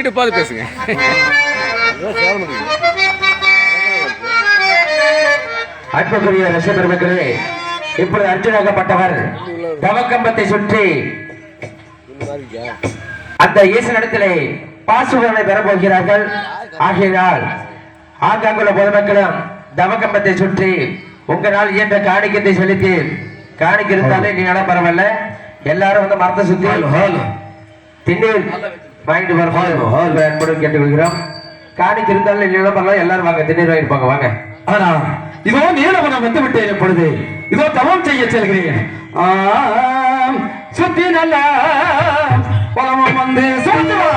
வீடு பார்த்து பேசுங்க. அன்புக்குரிய ரசபெருமக்களே இப்பொழுது அர்ஜுனாகப்பட்டவர் தவக்கம்பத்தை சுற்றி அந்த ஈசனிடத்திலே பாசுகளை பெறப் போகிறார்கள் ஆகையினால் ஆங்காங்குள்ள பொதுமக்களும் தவக்கம்பத்தை சுற்றி உங்களால் இயன்ற காணிக்கத்தை செலுத்தி காணிக்க இருந்தாலே நீ பரவாயில்ல எல்லாரும் வந்து மரத்தை சுத்தி திண்ணீர் வாங்கிட்டு வர அன்புடன் கேட்டுக்கொள்கிறோம் காணிக்கு இருந்தாலும் நீ பண்ணலாம் எல்லாரும் வாங்க திண்ணீர் வாங்கிட்டு வாங்க. ஆனா இதோ நீலவனம் வந்து விட்டேன் இப்பொழுது இதோ தவம் செய்ய செல்கிறேன். சுத்தி நல்ல பலமும் வந்து சொல்லுவா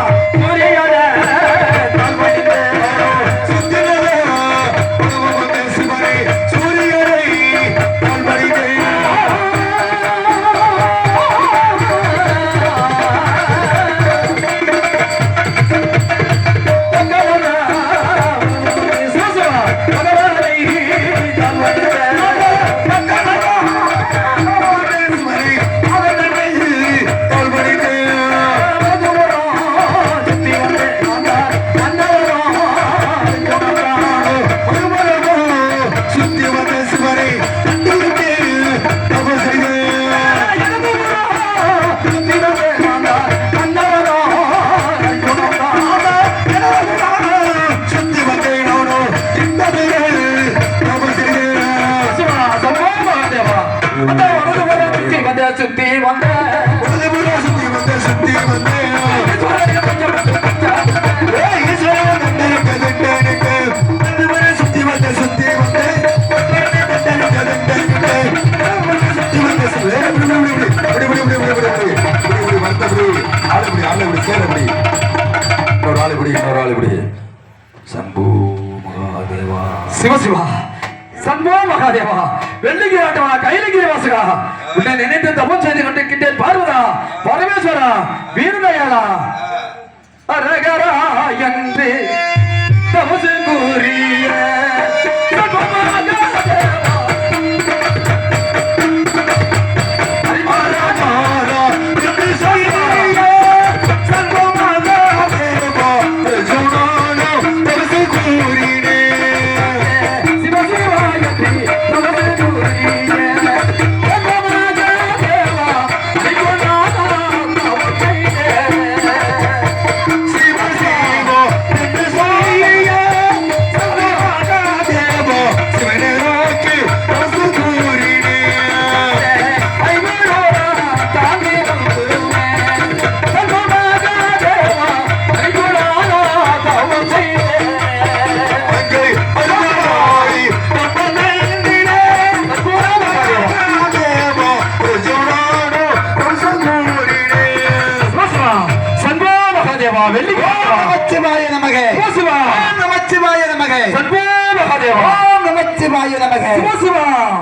நமக. ஓம் நமச்சிவாய நமக.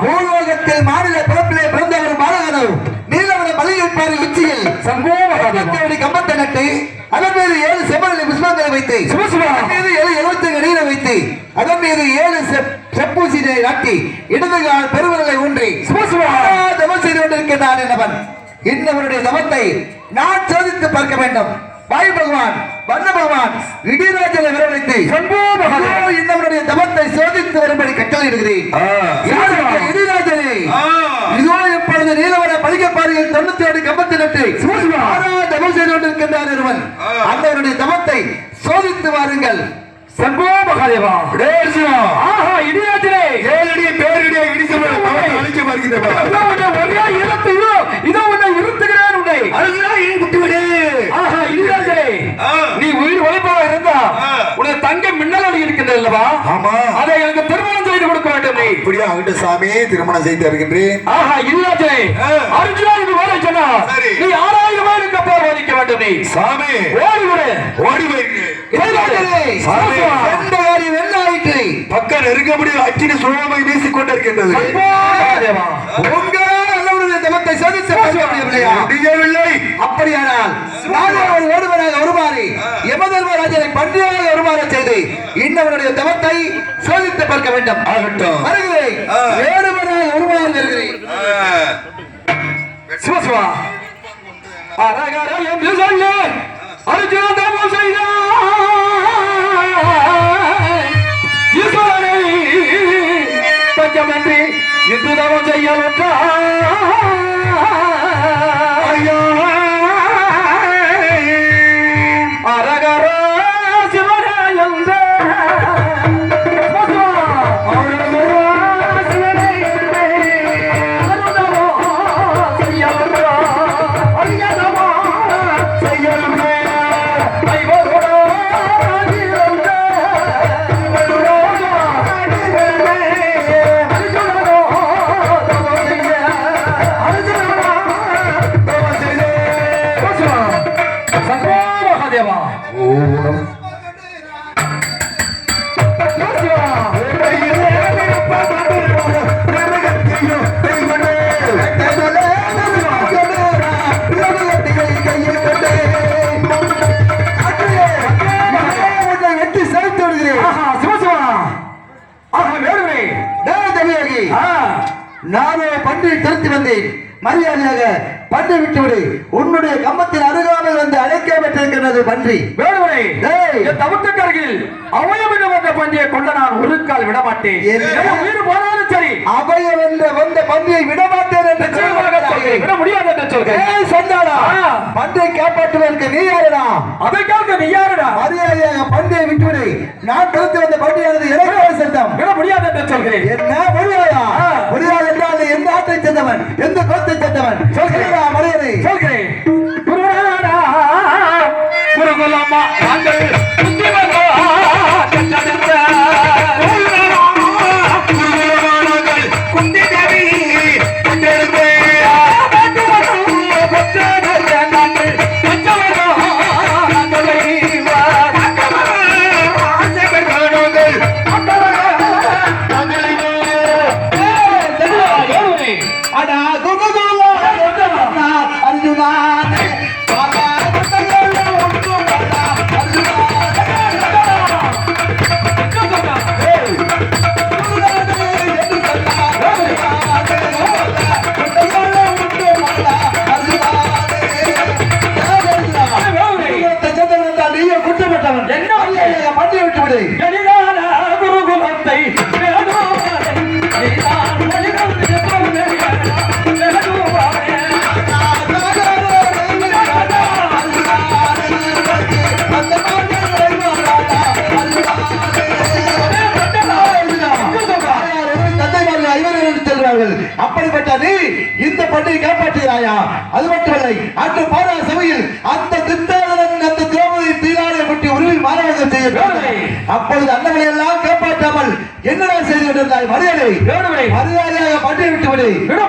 பூலோகத்தில் மாநில பிறப்பிலே பிறந்த ஒரு பாலகனோ நீலவன மலையற்பாறை உச்சியில் சம்பவத்தை கம்பத்தை நட்டு அதன் மீது ஏழு செம்மலை புஷ்பங்களை வைத்து அதன் மீது ஏழு எழுபத்தி நீரை வைத்து அதன் மீது ஏழு செப்- செப்பூசினை நாட்டி இடது கால் பெருவிரலை ஊன்றி தவம் செய்து கொண்டிருக்கிறான் என்னவன். இன்னவருடைய தவத்தை நான் சோதித்து பார்க்க வேண்டும். வாயு பகவான் வண்ண பகவான் இடிராஜனை வரவழைத்து சோதித்து இதோ நீலவன தொண்ணூத்தி ஏழு கம்பத்தை நட்டு செய்து ஒருவன் அந்தவருடைய தவத்தை சோதித்து வாருங்கள். சம்போ மகாதேவா. ஆஹா இடியாத்திரே. ஏழடிய பேரடிய வருகிறவா இதோ உன்னை ஒரே இருத்து இதோ உன்னை இருத்துகிறேன் உன்னை. அதுதான் ஏன் ஆஹா இடியாத்திரே. நீ உயிர் உழைப்பாக இருந்தா உனக்கு தங்க மின்னல் அடி இருக்கின்றது அல்லவா ஆமா அதை எனக்கு திருமணம் செய்து கொடுக்க வேண்டும் நீ இப்படியா அங்கிட்ட சாமி திருமணம் செய்து வருகின்றேன் ஆஹா இடியாத்திரே அர்ஜுனா இது வேலை சொன்னா சரி. நீ ஆறாயிரம் பேருக்கு அப்போ வதிக்க வேண்டும் நீ. சாமி. ஓடி விடு. ஓடி. எந்த காரியம் என்ன ஆயிற்று? பக்கம் வீசிக் கொண்டிருக்கின்றது. அல்லவருடைய தமத்தை சோதித்து முடியவில்லை. அப்படியானால் நானே ஒரு ஓடுவராக உருமாறி யமதர்மராஜனை பன்றியாக உருமாற செய்து இன்னவருடைய தமத்தை சோதித்து பார்க்க வேண்டும். ஆகட்டும். வருகிறேன். வேறுமனாய் உருவாகிறேன் சிவசிவா. அரகர என்று சொல்லு அர்ஜுன தபம் செய்தார். தஞ்சமன்றி ஆ. நானே பன்றியை துரத்தி வந்தேன். மரியாதையாக பன்றி விட்டு விடு உன்னுடைய கம்பத்தின் அருகாமல் வந்து அழைக்கப்பட்டிருக்கிறது பன்றி. வேடுவரே டேய். என் தவிர்த்துக்கு அருகில் அவயமிடம் வந்த பன்றியை கொண்ட நான் ஒரு கால் விட மாட்டேன் என்ன? என் உயிர் போனாலும் சரி. அபயம் என்ற வந்த பன்றியை விடமாட்டேன் என்று விட முடியாது என்று சொல்கிறேன். சொன்னாடா. பன்றை காப்பாற்றுவதற்கு நீ யாருடா? அதை கேட்க நீ யாருடா? மரியாதையாக பன்றியை விட்டுவிடு. நான் துரத்தி வந்த பன்றியானது எனக்கு சட்டம்? விட முடியாது என்று சொல்கிறேன். என்ன? முடியாதா. முடியாது என்றால் எந்த ஆட்டை சேர்ந்தவன்? எந்த குலத்தை சேர்ந்தவன் சொல்கிறா மரியாதை. சொல்கிறேன் குருநாடா குருகுலம்மா நாங்கள் பாரா சபையில் அந்த தித்தாளன் அந்த திரௌபதி தீரானை பற்றி உருவில் மாணவர்கள் செய்ய அப்பொழுது அன்னவனை எல்லாம் காப்பாற்றாமல் என்னடா செய்து கொண்டிருந்தாய்? மரியாதை. மரியாதையாக பண்டிகை விட்டுவிடு. விட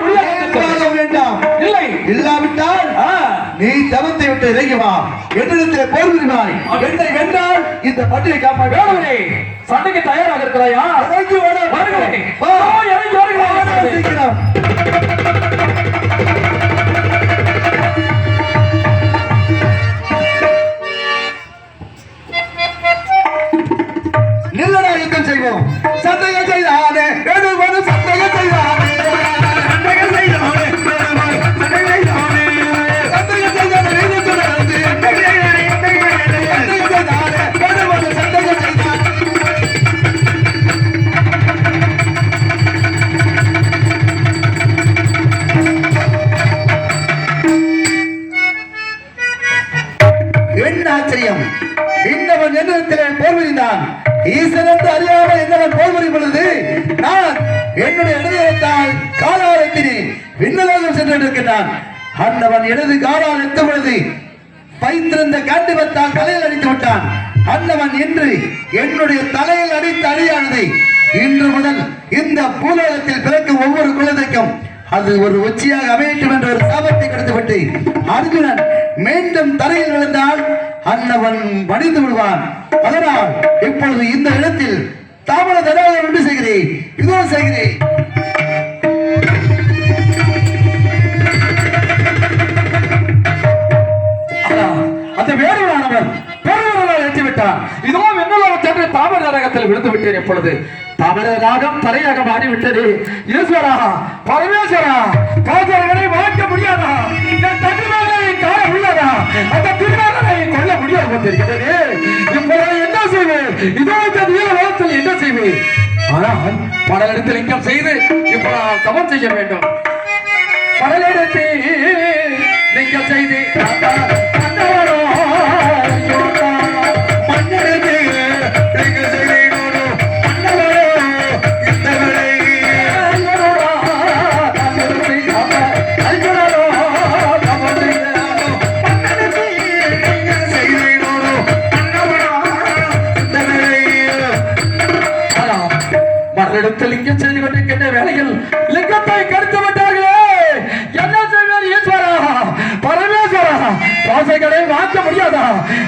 வேண்டாம். இல்லை. இல்லாவிட்டால் நீ தவத்தை விட்டு இறங்கி வா. என்னிடத்தில் போர் புரிவாய். என்னை வென்றால் இந்த பண்டிகை காப்பாற்ற. வேணுவரே, சண்டைக்கு தயாராக இருக்கிறாயா? இறங்கி. வருகிறேன். செய்வோம் சந்தேகம் அந்தவன் இடது காலால் எத்த பொழுது வைத்திருந்த காண்டிபத்தால் தலையில் அடித்து விட்டான். அந்தவன் என்று என்னுடைய தலையில் அடித்த அடியானது. இன்று முதல் இந்த பூலோகத்தில் பிறக்கும் ஒவ்வொரு குழந்தைக்கும் அது ஒரு உச்சியாக அமையட்டும் என்ற ஒரு சாபத்தை கொடுத்துவிட்டு அர்ஜுனன் மீண்டும் தரையில் விழுந்தால் அன்னவன் மடிந்து விடுவான். அதனால் இப்பொழுது இந்த இடத்தில் தாமர தடாகம் உண்டு செய்கிறேன். இதோ செய்கிறேன். நரகத்தில் விழுந்து விட்டேன் எப்பொழுது தாமர ராகம் தரையாக மாறிவிட்டது. ஈஸ்வரா பரமேஸ்வரா காதலனை வளர்க்க முடியாதா? காண உள்ளதா அந்த முடியாது கொண்டிருக்கிறது இப்பொழுது என்ன செய்வேன்? இதோ இந்த என்ன செய்வேன்? ஆனால் பல இடத்தில் செய்து இப்போ தவம் செய்ய வேண்டும். கடலெடுத்து நீங்க செய்து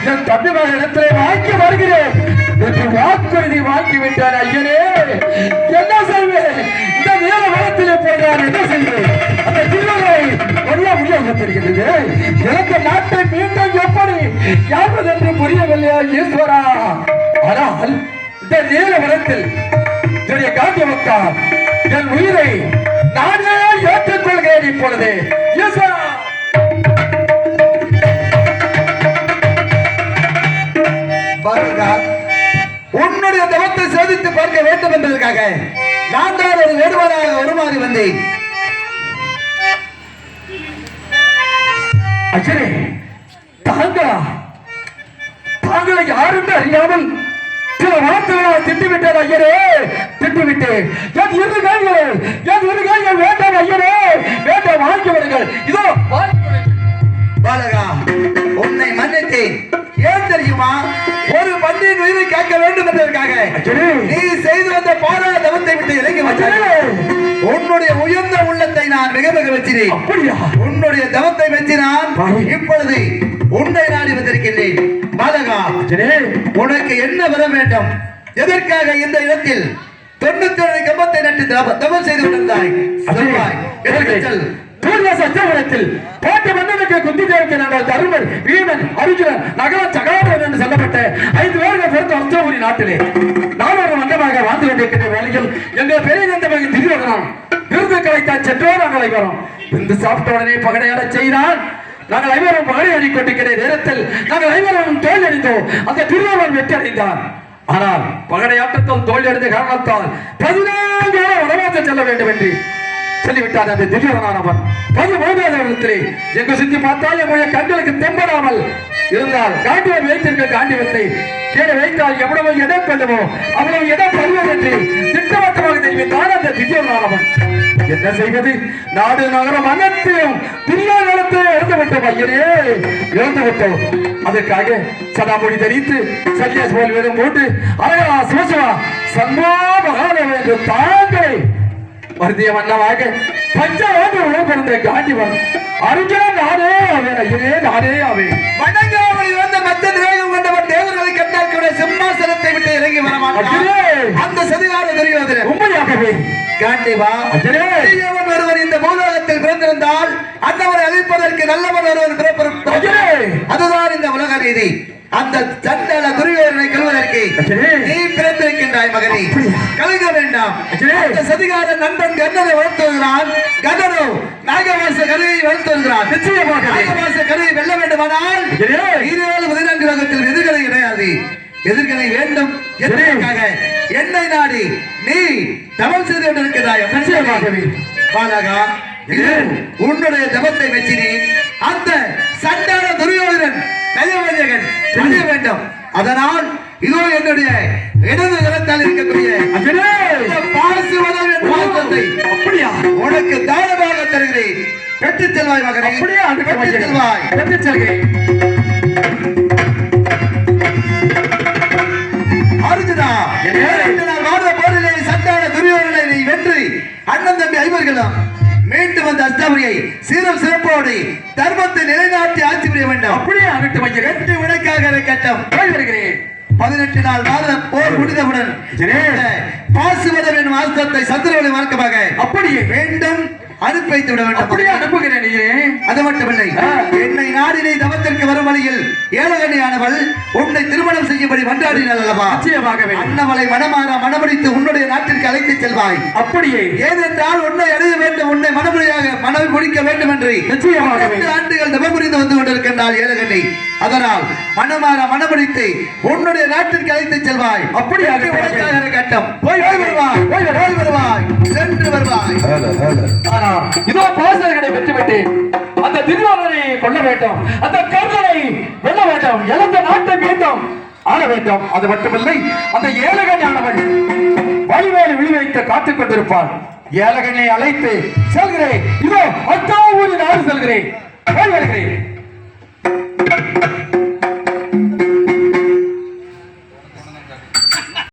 என் தம்பி இடத்திலே வாங்கி வருகிறேன் என்று வாக்குறுதி வாங்கி விட்டார் ஐயனே. என்ன செய்வேன் இந்த நேர மரத்திலே போய் என்ன செய்வேன்? அந்த ஜீவனை எல்லாம் உபயோகத்திருக்கிறது எனக்கு நாட்டை மீண்டும் எப்படி யாவது என்று புரியவில்லையா ஈஸ்வரா? ஆனால் இந்த நீல வளத்தில் என்னுடைய காந்தியமத்தால் என் உயிரை நானே ஏற்றுக்கொள்கிறேன் இப்பொழுது. வேண்டும் என்பதற்காக நான் தான் ஒரு வேடுவனாக உருமாறி வந்தேன். அச்சரே தாங்களா? தாங்களை யாருன்னு அறியாமல் சில வார்த்தைகளால் திட்டுவிட்டேன் ஐயரே திட்டுவிட்டேன் என் இரு கைகள் என் இரு கைகள் வேண்டாம் ஐயரே வேண்டாம் வாழ்க்கை விடுங்கள் இதோ வாழ்க்கை பாலகா உன்னை மன்னித்தேன். தெரியுமா? ஒரு பன்றியின் உயிரை காக்க வேண்டும் என்பதற்காக. நீ செய்து வந்த பாரா தவத்தை விட்டு இறங்கி உன்னுடைய உயர்ந்த உள்ளத்தை நான் மிக மிக வச்சினேன். உன்னுடைய தவத்தை வச்சு நான் இப்பொழுது உன்னை நாடி வந்திருக்கின்றேன் பாலகா உனக்கு என்ன வர வேண்டும்? எதற்காக இந்த இடத்தில் தொண்ணூத்தி ஏழு கம்பத்தை நட்டு தவ- தவம் செய்து கொண்டிருந்தாய்? சொல்வாய். எதற்கு செல்? சூரிய சத்தியவனத்தில் பாட்டு மன்னனுக்கு குந்தி தேவிக்கு நாங்கள் தருமர் வீமன் அர்ஜுனன் நகரம் சகாதரன் என்று சொல்லப்பட்ட ஐந்து பேர்கள் பிறந்த அர்த்தபுரி நாட்டிலே. நாலொரு மண்டமாக வாழ்ந்து கொண்டிருக்கின்ற வேலையில் எங்கள் பெரிய நந்தமாக திருவகனம் விருது கிடைத்தால் சென்றோர் நாங்கள் அனைவரும் விருந்து சாப்பிட்ட உடனே பகடையாட செய்தால் நாங்கள் ஐவரும் பகடை அடிக்கொண்டிருக்கிற நேரத்தில் நாங்கள் ஐவரும் தோல் அணிந்தோம் அந்த திருவகன் வெற்றி அடைந்தார். ஆனால் பகடையாட்டத்தில் தோல்வி அடைந்த காரணத்தால் பதினான்கு ஆயிரம் வனவாசம் செல்ல வேண்டும் என்று சொல்லிவிட்டார் அந்த திவ்யவனானவன். பதிமூன்றாவது இடத்திலே எங்கு சுத்தி பார்த்தால் எங்களுடைய கண்களுக்கு தெம்படாமல் இருந்தால் காண்டிய வைத்திருக்க காண்டியத்தை கீழே வைத்தால் எவ்வளவு இடம் கொள்ளுமோ அவ்வளவு இடம் பெறுவோம் என்று திட்டவட்டமாக தெரிவித்தான் அந்த திடீரனானவன் என்ன செய்வது? நாடு நகரம் அனைத்தையும் பிரியா நிலத்தை இறந்து விட்டோம் ஐயனே இறந்து விட்டோம் அதற்காக சதாமொழி தரித்து சல்யாஸ் போல் வேடம் போட்டு அழகா சிவசிவா சங்கோ மகாதேவன் என்று தாங்களை வருந்திய வண்ணமாக பஞ்சவாண்டு உணவு காண்டிவன் அர்ஜுனன் நானே அவன் ஐயனே நானே அவன் வணங்காமல் வந்த மத்த திரேகம் கொண்டவர் தேவர்களை கண்டால் கூட சிம்மாசனத்தை விட்டு இறங்கி வர மாட்டார் அர்ஜுனே அந்த சதிகார துரியோதனன் உண்மையாகவே. காண்டேவா அர்ஜுனே தீயவன் ஒருவர் இந்த பூலோகத்தில் பிறந்திருந்தால் அந்தவரை அழிப்பதற்கு நல்லவன் ஒருவர் பிறப்பிரும். அர்ஜுனே அதுதான் இந்த உலக நீதி. அந்த சண்டல துரியோதனை கொள்வதற்கு அர்ஜுனே நீ பிறந்திருக்கின்றாய் மகனே? கலங்க வேண்டாம். சதிகார நண்பன் கண்ணனை வளர்த்து வருகிறான் கண்ணனோ நாகவாச கருவை வளர்த்து வருகிறான் நிச்சயமாக. நாகவாச கருவை வெல்ல வேண்டுமானால் ஈரேழு பதினான்கு லோகத்தில் எதிர்களை கிடையாது எதிர்களை வேண்டும். எதற்காக? என்னை நாடி நீ தவம் செய்து கொண்டிருக்கிறாய் நிச்சயமாகவே பாலகா உன்னுடைய தவத்தை வச்சினி அந்த சண்டான துரியோதனன் நயவஞ்சகன் அழிய வேண்டும். அதனால் இதோ என்னுடைய இடது கரத்தால் இருக்கக்கூடிய அப்படியா? உனக்கு தானமாக தருகிறேன். பெற்றுச் செல்வாய் மகனே பெற்றுச் செல்வாய். பெற்று செல்கிறேன். அஷ்டபதியை சீரம் சிறப்போடு தர்மத்தை நிலைநாட்டி ஆட்சி புரிய வேண்டும். அப்படியே அகட்டு வைக்கிறேன் வெற்றி வினைக்காக கட்டம் வருகிறேன். பதினெட்டு நாள் வார போர் முடிந்தவுடன். பாசுவதம் என்னும் ஆஸ்திரத்தை சந்திரவழி மார்க்கமாக அப்படியே. மீண்டும் அனுப்பி வைத்து விட அப்படியே? வேண்டும் அனுப்புகிறேன் நீயே. அது மட்டுமில்லை. என்னை நாடினை தவத்திற்கு வரும் வழியில் ஏழகனியானவள் உன்னை திருமணம் செய்யும்படி மன்றாடினாள் அல்லவா? நிச்சயமாகவே. அன்னவளை மனமாற மனமுடித்து உன்னுடைய நாட்டிற்கு அழைத்துச் செல்வாய். அப்படியே. ஏனென்றால் உன்னை அடைய வேண்டும் உன்னை மனமுடியாக மனம் முடிக்க வேண்டும் என்று நிச்சயமாகவே. பன்னெண்டு ஆண்டுகள் தவம் புரிந்து வந்து கொண்டிருக்கின்றாள் ஏழகண்ணி. அதனால் மனமாற மனமுடித்து உன்னுடைய நாட்டிற்கு அழைத்துச் செல்வாய். அப்படியாக கட்டம். வேண்டும். அந்த கர்ணனை வெல்ல வேண்டும். இழந்த நாட்டை மீண்டும் ஆள வேண்டும். அது மட்டுமில்லை அந்த ஏழகஞானவன் வழிவேலு விழிவைக்க காத்துக் கொண்டிருப்பான். ஏழகனை அழைத்து செல்கிறேன். இதோ அத்தா ஊரில் நாடு செல்கிறேன். வருகிறேன்.